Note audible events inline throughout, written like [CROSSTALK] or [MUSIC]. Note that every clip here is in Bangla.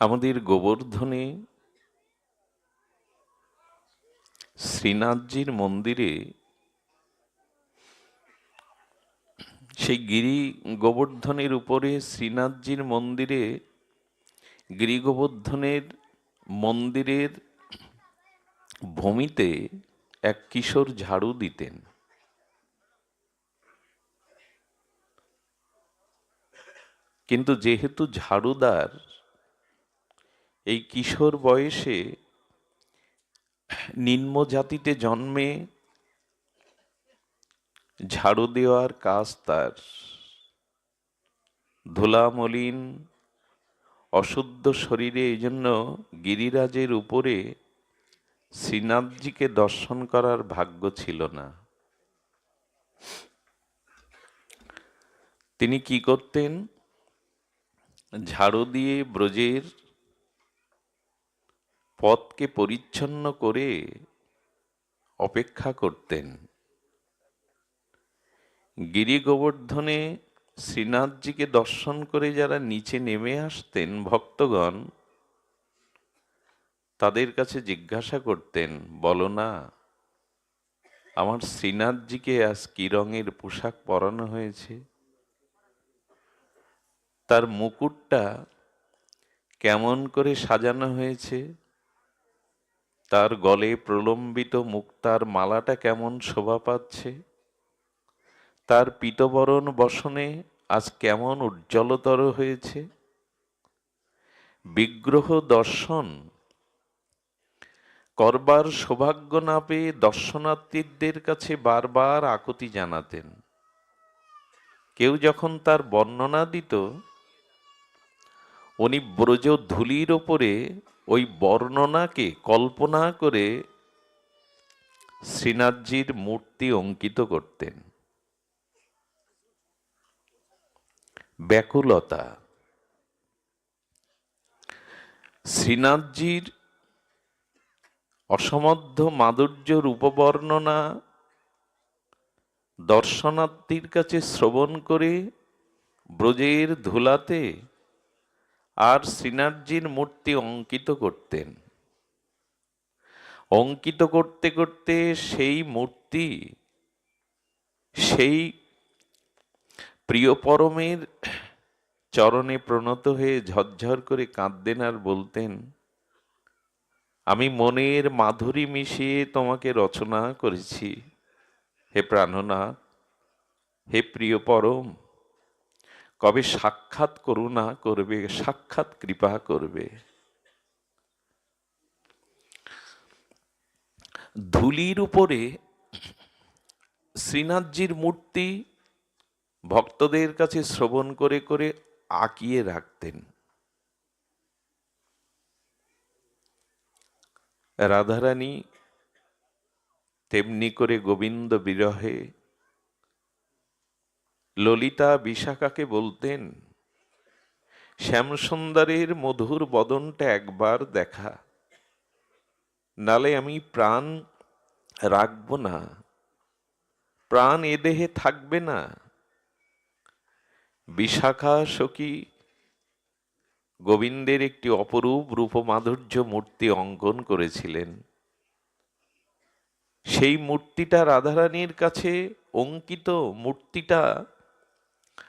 আমাদের গোবর্ধনে শ্রীনাথজির মন্দিরে সেই গিরি গোবর্ধনের উপরে শ্রীনাথজির মন্দিরে, গিরি গোবর্ধনের মন্দিরের ভূমিতে এক কিশোর ঝাড়ু দিতেন। কিন্তু যেহেতু ঝাড়ুদার এই কিশোর বয়সে নিম্ন জাতিতে জন্মে ঝাড়ু দেওয়ার কাজ তার। ধুলা মলিন অশুদ্ধ শরীরে এই জন্য গিরিরাজের উপরে শ্রীনাথজিকে দর্শন করার ভাগ্য ছিল না। তিনি কি করতেন? ঝাড়ু দিয়ে ব্রজের পথকে পরিচ্ছন্ন করে অপেক্ষা করতেন। গিরি গোবর্ধনে শ্রীনাথজিকে দর্শন করে যারা নিচে নেমে আসতেন ভক্তগণ, তাদের কাছে জিজ্ঞাসা করতেন, বলো না, আমার শ্রীনাথজিকে আজ কি রঙের পোশাক পরানো হয়েছে? তার মুকুটটা কেমন করে সাজানো হয়েছে? তার গলে প্রলম্বিত মুক্তার মালাটা কেমন শোভা পাচ্ছে? তার পিতবরণ বসনে আজ কেমন উজ্জ্বলতর হয়েছে? বিগ্রহ দর্শন, করবার সৌভাগ্য না পেয়ে দর্শনার্থীদের কাছে বারবার আকুতি জানাতেন। কেউ যখন তার বর্ণনা দিত, উনি ব্রজ ধুলির ওপরে ওই বর্ণনাকে কল্পনা করে শ্রীনাথজির মূর্তি অঙ্কিত করতেন। ব্যাকুলতা। শ্রীনাথজির অসমধ্য মাধুর্য রূপবর্ণনা দর্শনার্থীর কাছে শ্রবণ করে ব্রজের ধুলাতে আর শ্রীনাথজির মূর্তি অঙ্কিত করতেন। অঙ্কিত করতে করতে সেই মূর্তি, সেই প্রিয় পরমের চরণে প্রণত হয়ে ঝরঝর করে কাঁদতেন আর বলতেন, আমি মনের মাধুরী মিশিয়ে তোমাকে রচনা করেছি। হে প্রাণনাথ, হে প্রিয় পরম কবে সাক্ষাৎ করুণা করবে, সাক্ষাৎ কৃপা করবে। ধুলির উপরে শ্রীনাথজির মূর্তি ভক্তদের কাছে শ্রবণ করে করে আঁকিয়ে রাখতেন। রাধারানী তেমনি করে গোবিন্দ বিরহে ললিতা বিশাখাকে বলতেন, শ্যামসুন্দরের মধুর বদনটা একবার দেখা, নালে আমি প্রাণ রাখব না, প্রাণ এ দেহে থাকবে না। বিশাখা সখী, গোবিন্দের একটি অপরূপ রূপমাধুর্য মূর্তি অঙ্কন করেছিলেন। সেই মূর্তিটা রাধারানীর কাছে অঙ্কিত মূর্তিটা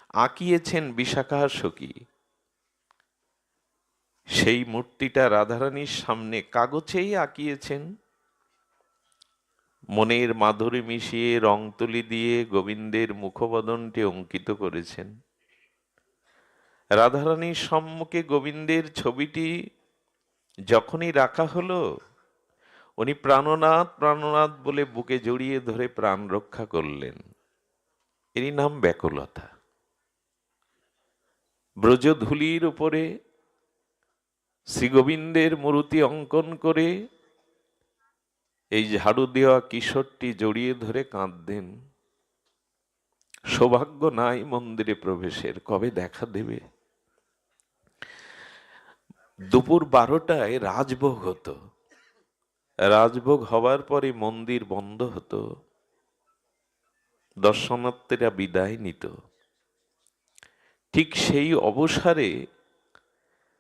আঁকিয়েছেন বিশাখা সখী। সেই মূর্তিটা রাধারানীর সামনে কাগজেই আঁকিয়েছেন। মনের মাধুরী মিশিয়ে রং তুলি দিয়ে গোবিন্দের মুখবদনটি অঙ্কিত করেছেন। রাধারানীর সম্মুখে গোবিন্দের ছবিটি যখনই রাখা হলো, উনি প্রাণনাথ প্রাণনাথ বলে বুকে জড়িয়ে ধরে প্রাণ রক্ষা করলেন। এরই নাম ব্যাকুলতা। ব্রজধুলির উপরে শ্রীগোবিন্দের মূর্তি অঙ্কন করে এই ঝাড়ু দেওয়া কিশোরটি জড়িয়ে ধরে কাঁদতেন। সৌভাগ্য নাই মন্দিরে প্রবেশের, কবে দেখা দেবে? দুপুর বারোটায় রাজভোগ হতো। রাজভোগ হওয়ার পরে মন্দির বন্ধ হতো। দর্শনার্থীরা বিদায় নিত। ঠিক সেই অবসরে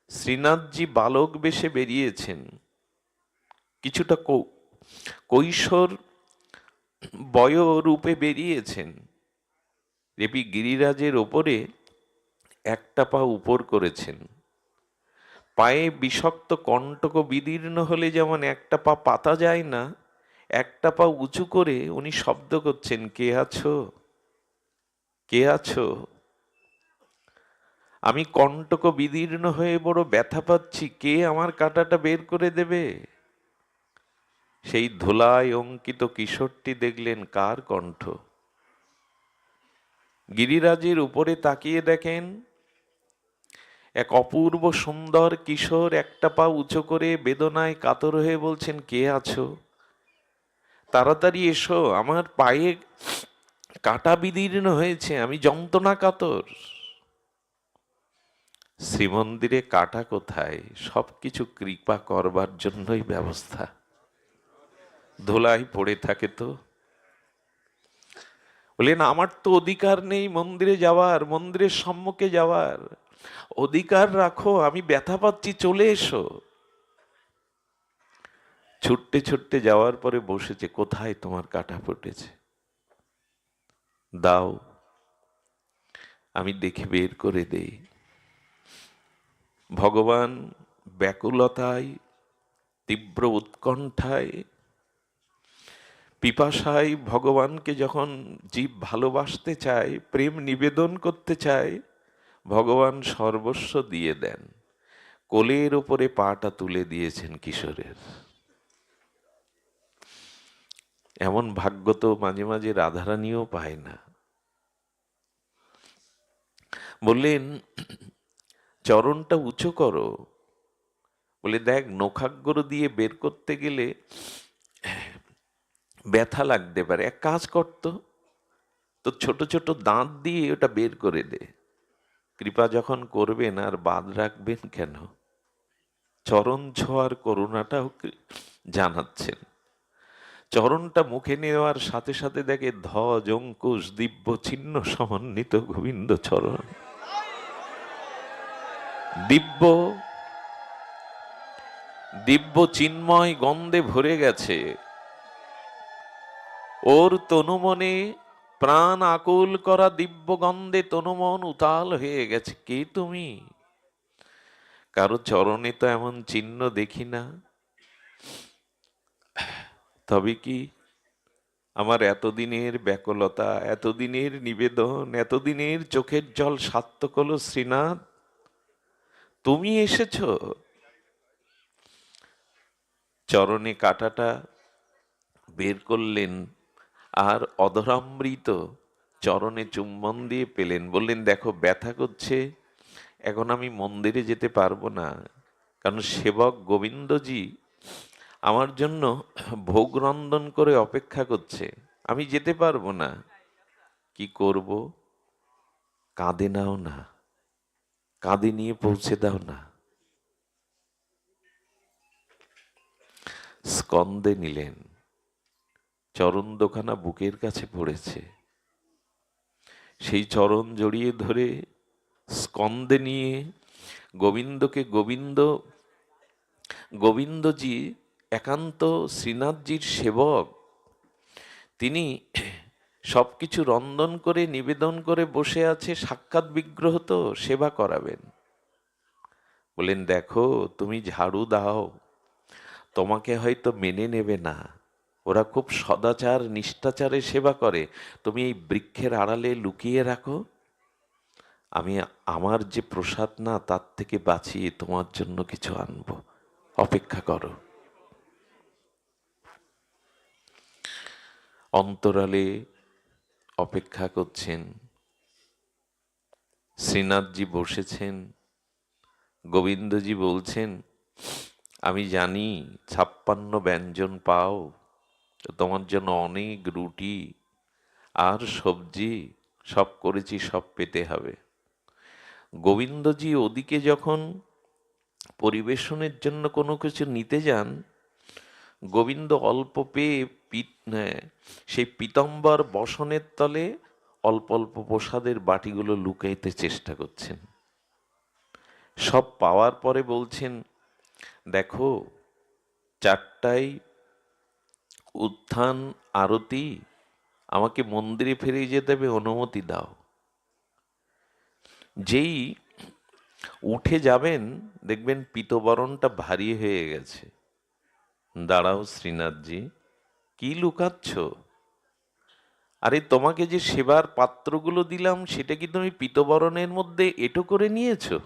শ্রীনাথজি বালক বেশে বেরিয়েছেন। কিছুটা কৈশোর বয়রূপে বেরিয়েছেন। দেবী গিরিরাজের ওপরে একটা পা উপর করেছেন। পায়ে বিষাক্ত কণ্টক বিদীর্ণ হলে যেমন একটা পা পাতা যায় না, একটা পা উঁচু করে উনি শব্দ করছেন, কে আছো? কে আছো? আমি কণ্টক বিদীর্ণ হয়ে বড় ব্যথা পাচ্ছি, কে আমার কাঁটাটা বের করে দেবে? সেই ধুলায় অঙ্কিত কিশোরটি দেখলেন কার কণ্ঠ? গিরিরাজের উপরে তাকিয়ে দেখেন এক অপূর্ব সুন্দর কিশোর একটা পা উঁচু করে বেদনায় কাতর হয়ে বলছেন, কে আছো? তাড়াতাড়ি এসো, আমার পায়ে কাটা বিদীর্ণ হয়েছে, আমি যন্ত্রণা কাতর শ্রীমন্দিরে কাটা কোথায়? সবকিছু কৃপা করবার জন্যই ব্যবস্থা। ধুলাই পড়ে থাকে তো। বললেন আমার তো অধিকার নেই মন্দিরে যাওয়ার, মন্দিরের সম্মুখে যাওয়ার। অধিকার রাখো, আমি ব্যথা পাচ্ছি, চলে এসো। ছুটতে ছুটতে যাওয়ার পরে বসেছে, কোথায় তোমার কাটা ফুটেছে? দাও, আমি দেখে বের করে দেই। ভগবান ব্যাকুলতায়, তীব্র উৎকণ্ঠায়, পিপাসায় ভগবানকে যখন জীব ভালোবাসতে চায়, প্রেম নিবেদন করতে চায়, ভগবান সর্বস্ব দিয়ে দেন। কোলের ওপরে পাটা তুলে দিয়েছেন কিশোরের। এমন ভাগ্য তো মাঝে মাঝে রাধারানীও পায় না। বললেন চরণটা উঁচু করো। বলে দেখ নখাগ্র দিয়ে বের করতে গেলে ব্যথা লাগতে পারে। এক কাজ করতো তো। ছোট ছোট দাঁত দিয়ে ওটা বের করে দে। কৃপা যখন করবেন আর বাদ রাখবেন কেন? চরণ ছোঁয়ার করুণাটাও জানাচ্ছেন। চরণটা মুখে নেওয়ার সাথে সাথে দেখে ধ্বজ অঙ্কুশ, দিব্য, ছিন্ন, সমন্বিত গোবিন্দ চরণ। দিব্য দিব্য চিন্ময় গন্ধে ভরে গেছে। ওর তনুমনে প্রাণ আকুল করা দিব্য গন্ধে তনুমন উতাল হয়ে গেছে। কে তুমি? কারও চরণে তো এমন চিহ্ন দেখি না। তবে কি আমার এতদিনের ব্যাকুলতা, এতদিনের নিবেদন, এতদিনের চোখের জল সার্থক শ্রীনাথ? তুমি এসেছ? চরণে কাটাটা বের করলেন, আর অধরামৃত চরণে চুম্বন দিয়ে পেলেন। বললেন, দেখো, ব্যথা করছে, এখন আমি মন্দিরে যেতে পারব না। কারণ সেবক গোবিন্দজি আমার জন্য ভোগ রন্ধন করে অপেক্ষা করছে। আমি যেতে পারব না। কি করব? কাঁদে নাও না। কাঁদে নিয়ে পৌঁছে দাও না। স্কন্দে নিলেন চরণ দোকানা বুকের কাছে পড়েছে। সেই চরণ জড়িয়ে ধরে স্কন্দে নিয়ে গোবিন্দকে গোবিন্দ, গোবিন্দজি একান্ত শ্রীনাথজির সেবক। তিনি সবকিছু রন্ধন করে, নিবেদন করে বসে আছে, সাক্ষাৎ বিগ্রহ তো সেবা করাবেন। বলেন, দেখো, তুমি ঝাড়ু দাও। তোমাকে হয়তো মেনে নেবে না। ওরা খুব সদাচার, নিষ্ঠাচারে সেবা করে। তুমি এই বৃক্ষের আড়ালে লুকিয়ে রাখো। আমি আমার যে প্রসাদ না, তার থেকে বাঁচিয়ে তোমার জন্য কিছু আনব। অপেক্ষা করো। অন্তরালে অপেক্ষা করছেন। শ্রীনাথজি বসেছেন। গোবিন্দজি বলছেন, আমি জানি ছাপ্পান্ন ব্যঞ্জন পাও তোমার জন্য অনেক রুটি আর সবজি, সব করেছি, সব পেতে হবে। গোবিন্দজি ওদিকে যখন পরিবেশনের জন্য কোনো কিছু নিতে যান গোবিন্দ অল্প পেয়ে আহ, সেই পীতম্বর বসনের তলে অল্প অল্প প্রসাদের বাটিগুলো লুকাইতে চেষ্টা করছেন। সব পাওয়ার পরে বলছেন দেখো চারটায় উত্থান আরতি আমাকে মন্দিরে ফিরে যেতে হবে অনুমতি দাও। যেই উঠে যাবেন দেখবেন পিতবরণটা ভারী হয়ে গেছে। দাঁড়াও শ্রীনাথজি, কি লুকাচ্ছ? আরে তোমাকে যে সেবার পাত্রগুলো দিলাম, সেটা কি তুমি পিতবরণের মধ্যে এটো করে নিয়েছো?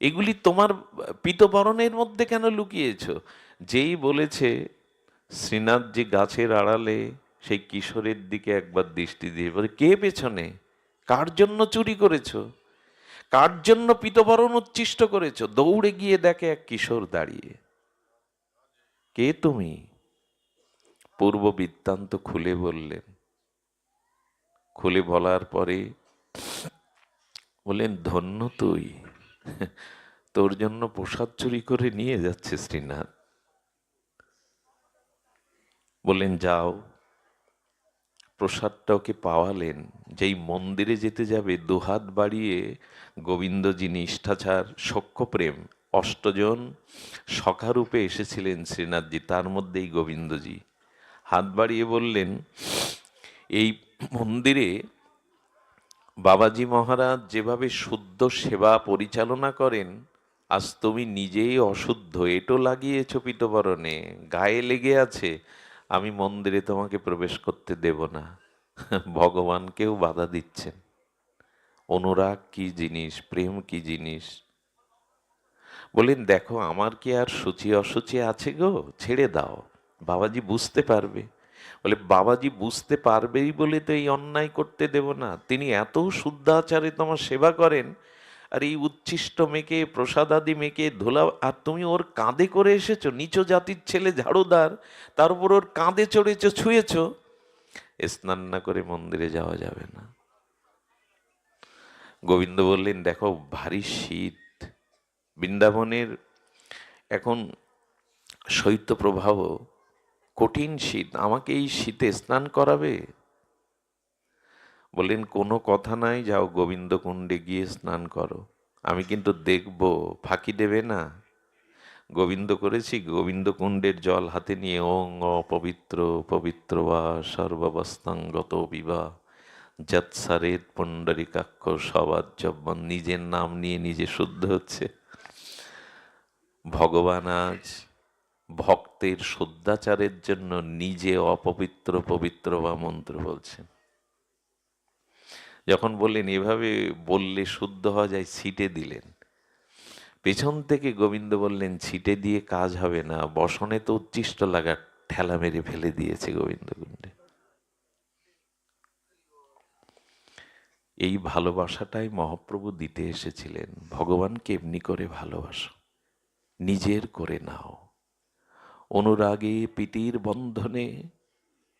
এগুলি তোমার পিতবরণের মধ্যে কেন লুকিয়েছো? যেই বলেছে, শ্রীনাথজি গাছের আড়ালে সেই কিশোরের দিকে একবার দৃষ্টি দিয়ে বলে, কে পেছনে? কার জন্য চুরি করেছ? কার জন্য পিতবরণ উচ্ছিষ্ট করেছ? দৌড়ে গিয়ে দেখে এক কিশোর দাঁড়িয়ে। কে তুমি? পূর্ব বৃত্তান্ত খুলে বললেন। খুলে বলার পরে বললেন, ধন্য তুই। তোর জন্য প্রসাদ চুরি করে নিয়ে যাচ্ছে শ্রীনাথ। বললেন, যাও। প্রসাদটা ওকে পাওয়ালেন। যেই মন্দিরে যেতে যাবে, দুহাত বাড়িয়ে গোবিন্দজি নিষ্ঠাচার সখ্যপ্রেম অষ্টজন সখারূপে এসেছিলেন শ্রীনাথজি, তার মধ্যেই গোবিন্দজি। হাত বাড়িয়ে বললেন, এই মন্দিরে বাবাজি মহারাজ যেভাবে শুদ্ধ সেবা পরিচালনা করেন, আজ তুমি নিজেই অশুদ্ধ, এটো লাগিয়েছ পিতবরণে, গায়ে লেগে আছে, আমি মন্দিরে তোমাকে প্রবেশ করতে দেব না। [LAUGHS] ভগবানকেও বাধা দিচ্ছেন। অনুরাগ কি জিনিস, প্রেম কি জিনিস বলেন দেখো, আমার কি আর সূচি অসুচি আছে গো? ছেড়ে দাও। বাবাজি বুঝতে পারবে। বলে, বাবাজি বুঝতে পারবেই বলে তো এই অন্যায় করতে দেব না। তিনি এত শুদ্ধাচারে তোমার সেবা করেন। আর এই উচ্ছিষ্ট মেকে প্রসাদ আদি মেকে ধোলা, আর তুমি ওর কাঁধে করে এসেছ, নিচ জাতির ছেলে ঝাড়ুদার, তার উপর ওর কাঁধে চড়েছ, ছুঁয়েছ। স্নান না করে মন্দিরে যাওয়া যাবে না। গোবিন্দ বললেন, দেখো, ভারী শীত। বৃন্দাবনের এখন শৈত্য প্রভাব কঠিন শীত, আমাকে এই শীতে স্নান করাবে? বললেন, কোনো কথা নাই, যাও গোবিন্দ কুণ্ডে গিয়ে স্নান করো। আমি কিন্তু দেখব, ফাঁকি দেবে না। গোবিন্দ করেছি গোবিন্দ কুণ্ডের জল হাতে নিয়ে ওং অপবিত্র, পবিত্র বা সর্বাবস্থাঙ্গত বিবাহ যৎসারেত সবার জব্বন নিজের নাম নিয়ে নিজে শুদ্ধ হচ্ছে। ভগবান আজ ভক্তের শুদ্ধাচারের জন্য নিজে অপবিত্র, পবিত্র বা মন্ত্র বলছেন। যখন বললেন, এভাবে বললে শুদ্ধ হওয়া যায়, ছিটে দিলেন। পেছন থেকে গোবিন্দ বললেন, ছিটে দিয়ে কাজ হবে না, বসনে তো উচ্ছিষ্ট লাগা ঠেলা মেরে ফেলে দিয়েছে গোবিন্দ কুণ্ডে। এই ভালোবাসাটাই মহাপ্রভু দিতে এসেছিলেন। ভগবানকে এমনি করে ভালোবাসো। নিজের করে নাও। অনুরাগে পিতির বন্ধনে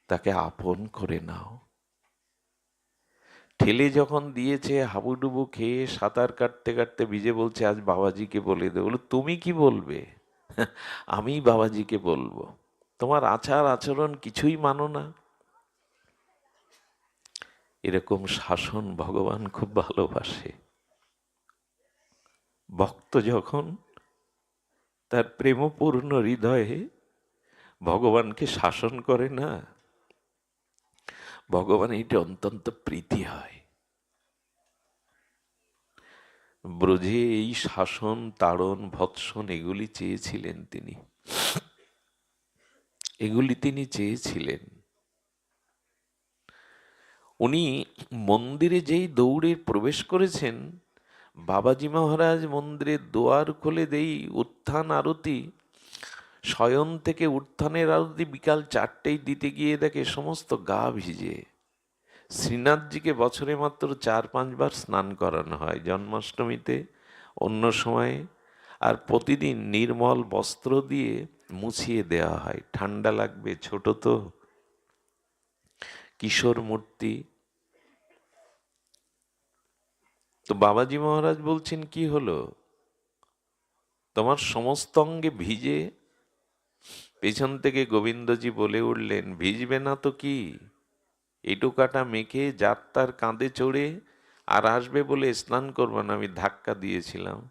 তাকে আপন করে নাও। ঠেলে যখন দিয়েছে, হাবুডুবু খেয়ে সাঁতার কাটতে কাটতে ভিজে বলছে, আজ বাবাজিকে বলে দে। বলো তুমি কি বলবে? [LAUGHS] আমি বাবাজিকে বলব। তোমার আচার আচরণ কিছুই মানো না। এরকম শাসন ভগবান খুব ভালোবাসে। ভক্ত যখন তার প্রেমপূর্ণ হৃদয়ে ভগবানকে শাসন করে না। ভগবান এটা অত্যন্ত প্রীতি হয়। ব্রজে এই শাসন, তাড়ন, ভৎসন এগুলি চেয়েছিলেন তিনি। এগুলি তিনি চেয়েছিলেন। উনি মন্দিরে যেই দৌড়ে প্রবেশ করেছেন বাবাজি মহারাজ মন্দিরের দোয়ার খুলে দেই উত্থান আরতি। শয়ন থেকে উত্থানের আরতি বিকাল চারটেই দিতে গিয়ে দেখে সমস্ত গা ভিজে। শ্রীনাথজিকে বছরে মাত্র চার পাঁচবার স্নান করানো হয় জন্মাষ্টমীতে অন্য সময়ে, আর প্রতিদিন নির্মল বস্ত্র দিয়ে মুছিয়ে দেওয়া হয়। ঠান্ডা লাগবে ছোট তো। কিশোর মূর্তি তো বাবাজি মহারাজ বলছেন, কি হলো? তোমার সমস্ত অঙ্গে ভিজে পেছন থেকে গোবিন্দজি বলে উঠলেন, ভিজবে না তো কি? এটুকাটা মেখে যাত্রার কাঁধে চড়ে আর আসবে বলে স্নান করব না, আমি ধাক্কা দিয়েছিলাম।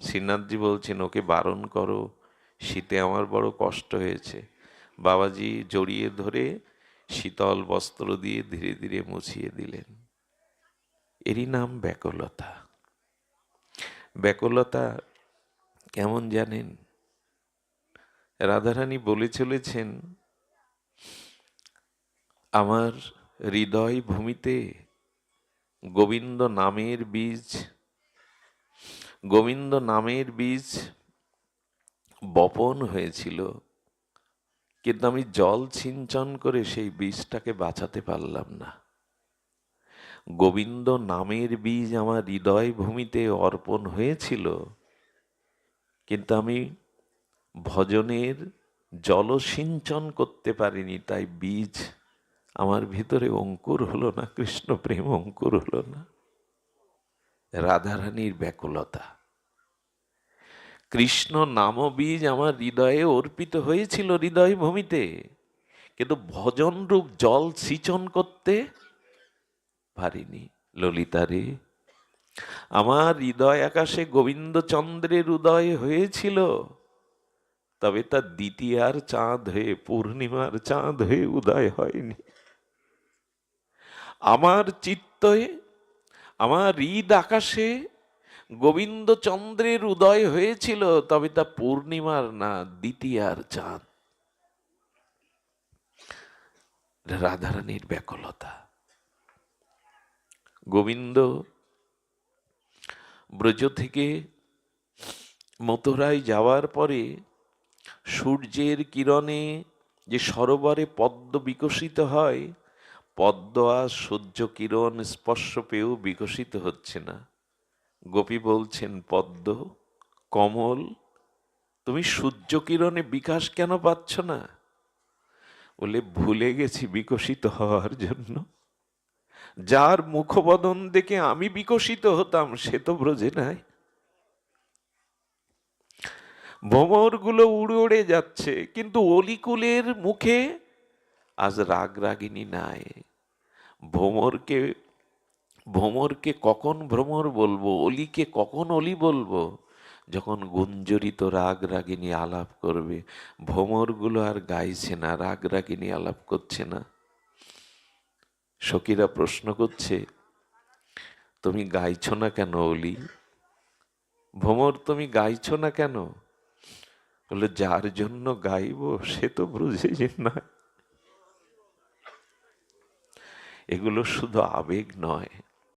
শ্রীনাথজি বলছেন, ওকে বারণ করো, শীতে আমার বড় কষ্ট হয়েছে। বাবাজি জড়িয়ে ধরে শীতল বস্ত্র দিয়ে ধীরে ধীরে মুছিয়ে দিলেন। এরই নাম ব্যাকুলতা। ব্যাকুলতা কেমন জানেন? রাধারানী বলে চলেছেন, আমার হৃদয় ভূমিতে গোবিন্দ নামের বীজ, গোবিন্দ নামের বীজ বপন হয়েছিল, কিন্তু আমি জল সিঞ্চন করে সেই বীজটাকে বাঁচাতে পারলাম না। গোবিন্দ নামের বীজ আমার হৃদয় ভূমিতে অর্পণ হয়েছিল। কিন্তু আমি ভজনের জলসিঞ্চন করতে পারিনি, তাই বীজ আমার ভিতরে অঙ্কুর হলো না, কৃষ্ণ প্রেম অঙ্কুর হলো না। রাধারানীর ব্যাকুলতা। কৃষ্ণ নাম বীজ আমার হৃদয়ে অর্পিত হয়েছিল হৃদয় ভূমিতে কিন্তু ভজন রূপ জল সিঁচন করতে পারিনি ললিতারে আমার হৃদয় আকাশে গোবিন্দচন্দ্রের উদয় হয়েছিল, তবে তা দ্বিতীয়ার চাঁদ হয়ে, পূর্ণিমার চাঁদ হয়ে উদয় হয়নি। আমার চিত্তয়ে, আমার হৃদ আকাশে গোবিন্দচন্দ্রের উদয় হয়েছিল, তবে তা পূর্ণিমার না, দ্বিতীয়ার চাঁদ। রাধারানীর ব্যাকুলতা। গোবিন্দ ব্রজ থেকে মথুরায় যাওয়ার পরে সূর্যের কিরণে যে সরোবরে পদ্ম বিকশিত হয়, পদ্ম আর সূর্য কিরণ স্পর্শ পেয়েও বিকশিত হচ্ছে না। গোপী বলছেন, পদ্ম, কমল, তুমি সূর্য কিরণে বিকাশ কেন পাচ্ছ না? বলে, ভুলে গেছি বিকশিত হওয়ার জন্য। যার মুখবদন দেখে আমি বিকশিত হতাম, সে তো ব্রজে নাই। ভ্রমরগুলো উড়ে উড়ে যাচ্ছে, কিন্তু অলিকুলের মুখে আজ রাগ রাগিনী নাই। ভ্রমরকে ভ্রমরকে কখন ভ্রমর বলব, অলিকে কখন অলি বলব? যখন গুঞ্জরিত রাগ রাগিনী আলাপ করবে ভ্রমরগুলো আর গাইছে না, রাগ রাগিনী আলাপ করছে না। সখীরা প্রশ্ন করছে, তুমি গাইছ না কেন অলি? ভ্রমর তুমি গাইছ না কেন? বলে, যার জন্য গাইব, সে তো বুঝে যে নয় এগুলো শুধু আবেগ নয়